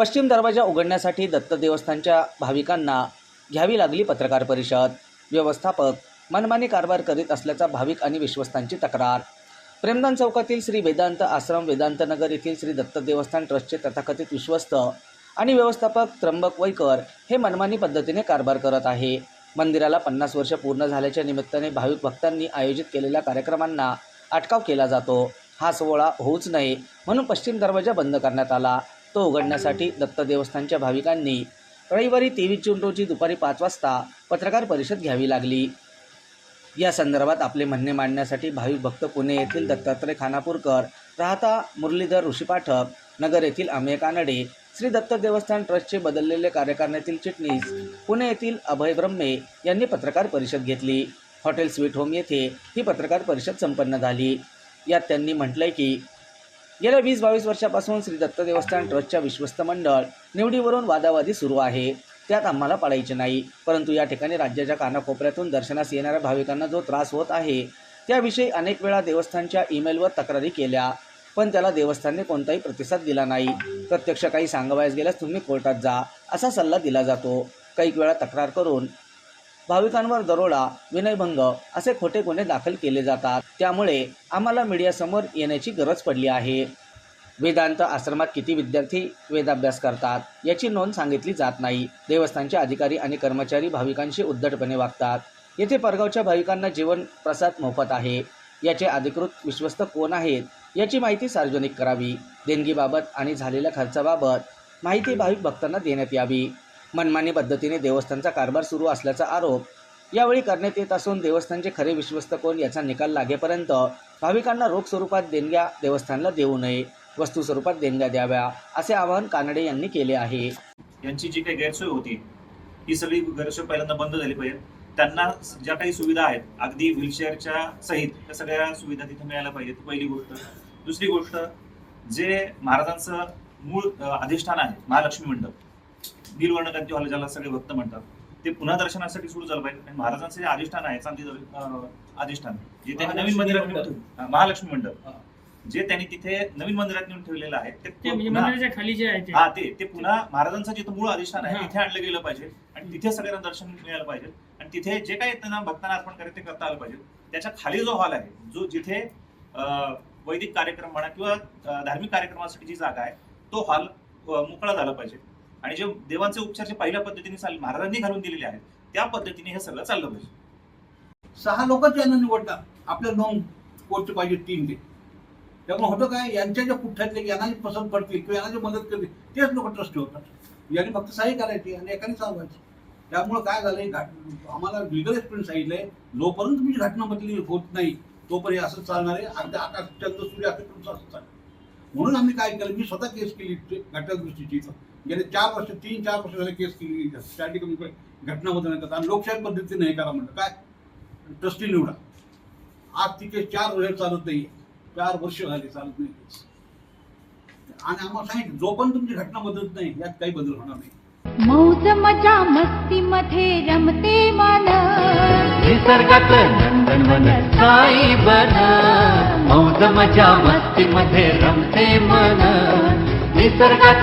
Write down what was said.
पश्चिम दरवाजा उघडण्यासाठी दत्त देवस्थानच्या भाविकांना घ्यावी लागली पत्रकार परिषद. व्यवस्थापक मनमानी कारभार करीत असल्याचा भाविक आणि विश्वस्तांची तक्रार. प्रेमदान चौकातील श्री वेदांत आश्रम वेदांत नगर येथील श्री दत्त देवस्थान ट्रस्टचे तथाकथित विश्वस्त आणि व्यवस्थापक त्र्यंबक वैकर हे मनमानी पद्धतीने कारभार करत आहे. मंदिराला पन्नास वर्ष पूर्ण झाल्याच्या निमित्ताने भाविक भक्तांनी आयोजित केलेल्या कार्यक्रमांना अटकाव केला जातो. हा सोहळा होऊच नये म्हणून पश्चिम दरवाजा बंद करण्यात आला. तो उघडण्यासाठी दत्त देवस्थानच्या भाविकांनी रविवारी तेवीस जून रोजी दुपारी पाच वाजता पत्रकार परिषद घ्यावी लागली. या संदर्भात आपले म्हणणे मांडण्यासाठी भाविक भक्त पुणे येथील दत्तात्रय खानापूरकर राहता मुरलीधर ऋषी पाठक नगर येथील अमेय कानडे श्री दत्त देवस्थान ट्रस्टचे बदललेले कार्यकारिणीतील चिटणीस पुणे येथील अभय ब्रह्मे यांनी पत्रकार परिषद घेतली. हॉटेल स्वीट होम येथे ही पत्रकार परिषद संपन्न झाली. यात त्यांनी म्हटलंय की गेल्या वीस बावीस वर्षापासून श्री दत्त देवस्थान ट्रस्टच्या विश्वस्त मंडळ निवडीवरून वादावादी सुरू आहे. त्यात आम्हाला पडायचे नाही. परंतु या ठिकाणी राज्याच्या कानाकोपऱ्यातून दर्शनास येणाऱ्या भाविकांना जो त्रास होत आहे त्याविषयी अनेक वेळा देवस्थानच्या ईमेलवर तक्रारी केल्या. पण त्याला देवस्थानने कोणताही प्रतिसाद दिला नाही. प्रत्यक्ष काही सांगावयास गेल्यास तुम्ही कोर्टात जा असा सल्ला दिला जातो. काही वेळा तक्रार करून भाविकांवर दरोडा विनयभंग असे खोटे गुन्हे दाखल केले जातात. त्यामुळे आम्हाला मीडियासमोर येण्याची गरज पडली आहे. वेदांत आश्रमात किती विद्यार्थी वेदाभ्यास करतात याची नोंद सांगितली जात नाही. देवस्थानचे अधिकारी आणि कर्मचारी भाविकांशी उद्धटपणे वागतात. येथे परगावच्या भाविकांना जीवन प्रसाद मोफत आहे. याचे अधिकृत विश्वस्त कोण आहेत याची माहिती सार्वजनिक करावी. देणगीबाबत आणि झालेल्या खर्चाबाबत माहिती भाविक भक्तांना देण्यात यावी. मनमानी पद्धतीने देवस्थानचा कारभार सुरू असल्याचा आरोप यावेळी करण्यात येत असून देवस्थानचे खरे विश्वस्त कोण याचा निकाल लागेपर्यंत भाविकांना रोख स्वरूपात देणग्या देवस्थानला देऊ नये वस्तू स्वरूपात देणग्या द्याव्या असे आवाहन कानडे यांनी केले आहे. यांची जी काही गैरसोय होती ही सगळी गैरसोय पहिल्यांदा बंद झाली पाहिजे. त्यांना ज्या काही सुविधा आहेत अगदी व्हीलचेअरच्या सहित त्या सगळ्या सुविधा तिथे मिळायला पाहिजेत पहिली गोष्ट. दुसरी गोष्ट जे महाराजांचं मूळ अधिष्ठान आहे महालक्ष्मी मंडप नीलवर्णकांती हॉल ज्याला सगळे भक्त म्हणतात ते पुन्हा दर्शनासाठी सुरू झालं पाहिजे. आणि महाराजांचं जे अधिष्ठान आहे चांदी अधिष्ठान जे त्यांनी नवीन मंदिरात नेऊन महालक्ष्मी मंडप. जे त्यांनी तिथे नवीन मंदिरात नेऊन ठेवलेलं आहे ते म्हणजे मंदिराच्या खाली जे आहे ते. हा ते ते पुन्हा महाराजांचं जिथं मूळ अधिष्ठान आहे. तिथे आणलं गेलं पाहिजे. आणि तिथे सगळ्यांना दर्शन मिळालं पाहिजे. आणि तिथे जे काही त्यांना भक्तांना अर्पण करायचं ते करता आलं पाहिजे. त्याच्याखाली जो हॉल आहे जो जिथे वैदिक कार्यक्रम म्हणा किंवा धार्मिक कार्यक्रमासाठी जी जागा आहे तो हॉल मोकळा झाला पाहिजे. आणि जे देवांचे उपचार जे पहिल्या पद्धतीने महाराजांनी घालून दिलेले आहेत त्या पद्धतीने हे सगळं चाललं पाहिजे. सहा लोकच यांना निवडतात आपल्या दोन कोच पाहिजे तीन ते. त्यामुळे होतं काय यांच्या ज्या पुठ्यातले यांना जे पसंत पडतील किंवा यांना जे मदत करतील तेच लोक ट्रस्ट होतात यांनी फक्त सही करायची आणि एकाने चालवायची. त्यामुळे काय झालंय घाट आम्हाला लिगल एक्सपिरियन्स सांगितलंय जोपर्यंत तुमची घटना बदली होत नाही तोपर्यंत असं चालणार आहे. अगदी आकाश चंद्र सूर्य असं तुमचं असं चालणार म्हणून आम्ही काय केलं मी स्वतः केस केली घटना दृष्टीची इथं. गेले चार वर्ष तीन चार वर्ष झाले केस केली. स्टॅटी कमी घटना बदलण्यात आणि लोकशाही पद्धतीने हे करा म्हणलं. काय? ट्रस्टी निवडा. आज ती केस चार वर्ष चालत नाही चार वर्ष झाली चालत नाही केस. आणि आम्हाला सांगितलं जोपर्यंत तुमची घटना बदलत नाही यात काही बदल होणार नाही. मौज मजा मस्ती मध्ये रमते मन. निसर्गात नंदनवन साई बन. मौज मजा मस्ती मध्ये रमते मन. निसर्गात